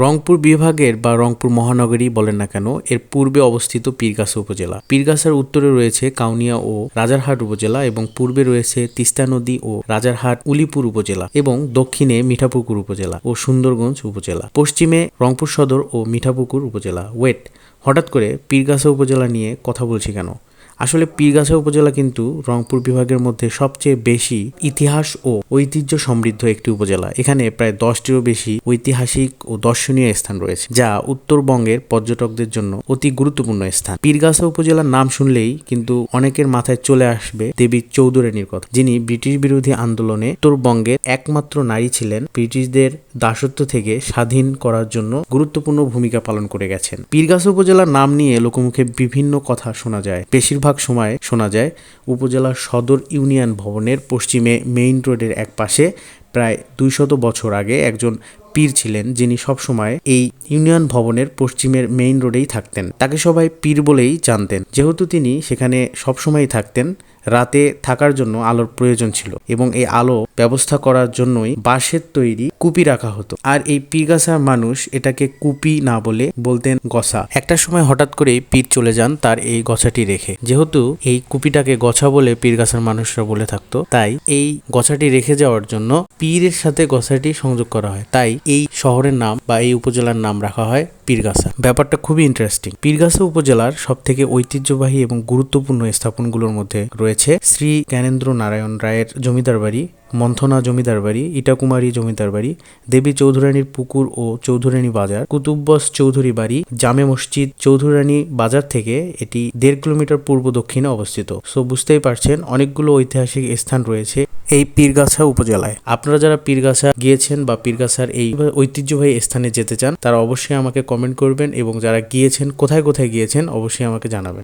রংপুর বিভাগের বা রংপুর মহানগরী বলেন না কেন, এর পূর্বে অবস্থিত পীরগাছা উপজেলা। পীরগাছার উত্তরে রয়েছে কাউনিয়া ও রাজারহাট উপজেলা এবং পূর্বে রয়েছে তিস্তা নদী ও রাজারহাট উলিপুর উপজেলা এবং দক্ষিণে মিঠাপুকুর উপজেলা ও সুন্দরগঞ্জ উপজেলা। পশ্চিমে রংপুর সদর ও মিঠাপুকুর উপজেলা। ওয়েট, হঠাৎ করে পীরগাছা উপজেলা নিয়ে কথা বলছি কেন? আসলে পীরগাছা উপজেলা কিন্তু রংপুর বিভাগের মধ্যে সবচেয়ে বেশি ইতিহাস ও ঐতিহ্য সমৃদ্ধ একটি উপজেলা। এখানে প্রায় দশটিরও বেশি ঐতিহাসিক ও দর্শনীয় স্থান রয়েছে, যা উত্তরবঙ্গের পর্যটকদের জন্য অতি গুরুত্বপূর্ণ স্থান। পীরগাছা উপজেলার নাম শুনলেই কিন্তু অনেকের মাথায় চলে আসবে দেবী চৌধুরানীর কথা, যিনি ব্রিটিশ বিরোধী আন্দোলনে উত্তরবঙ্গের একমাত্র নারী ছিলেন। ব্রিটিশদের দাসত্ব থেকে স্বাধীন করার জন্য গুরুত্বপূর্ণ ভূমিকা পালন করে গেছেন। পীরগাছা উপজেলার নাম নিয়ে লোকমুখে বিভিন্ন কথা শোনা যায়। বেশিরভাগ সময় শোনা যায় উপজেলার সদর ইউনিয়ন ভবনের পশ্চিমে মেইন রোডের এক পাশে প্রায় দুইশত বছর আগে একজন পীর ছিলেন যিনি সবসময় এই ইউনিয়ন ভবনের পশ্চিমের মেইন রোডেই থাকতেন। তাকে সবাই পীর বলেই জানতেন। যেহেতু তিনি সেখানে সবসময়ই থাকতেন, রাতে থাকার জন্য আলোর প্রয়োজন ছিল এবং এই আলো ব্যবস্থা করার জন্যই বাঁশের তৈরি কুপি রাখা হতো। আর এই পীরগাছার মানুষ এটাকে কুপি না বলে বলতেন গছা। একটা সময় হঠাৎ করেই পীর চলে যান তার এই গছাটি রেখে। যেহেতু এই কুপিটাকে গছা বলে পীরগাছার মানুষরা বলে থাকতো, তাই এই গছাটি রেখে যাওয়ার জন্য পীরের সাথে গছাটি সংযোগ করা হয়। তাই এই শহরের নাম বা এই উপজেলার নাম রাখা হয় পীরগাছা। ব্যাপারটা খুবই ইন্টারেস্টিং পীরগাছা উপজেলার সব থেকে ঐতিহ্যবাহী এবং গুরুত্বপূর্ণ স্থাপনগুলোর মধ্যে রয়েছে শ্রী জ্ঞানেন্দ্র নারায়ণ রায়ের জমিদার বাড়ি, মন্থনা জমিদার বাড়ি, ইটাকুমারী জমিদার বাড়ি, দেবী চৌধুরানীর পুকুর ও চৌধুরানী বাজার, কুতুব্বস চৌধুরী বাড়ি, জামে মসজিদ চৌধুরানী বাজার থেকে এটি দেড় কিলোমিটার পূর্ব দক্ষিণে অবস্থিত। সো বুঝতেই পারছেন, অনেকগুলো ঐতিহাসিক স্থান রয়েছে এই পীরগাছা উপজেলায়। আপনারা যারা পীরগাছা গিয়েছেন বা পীরগাছার এই ঐতিহ্যবাহী স্থানে যেতে চান, তারা অবশ্যই আমাকে কমেন্ট করবেন এবং যারা গিয়েছেন, কোথায় কোথায় গিয়েছেন, অবশ্যই আমাকে জানাবেন।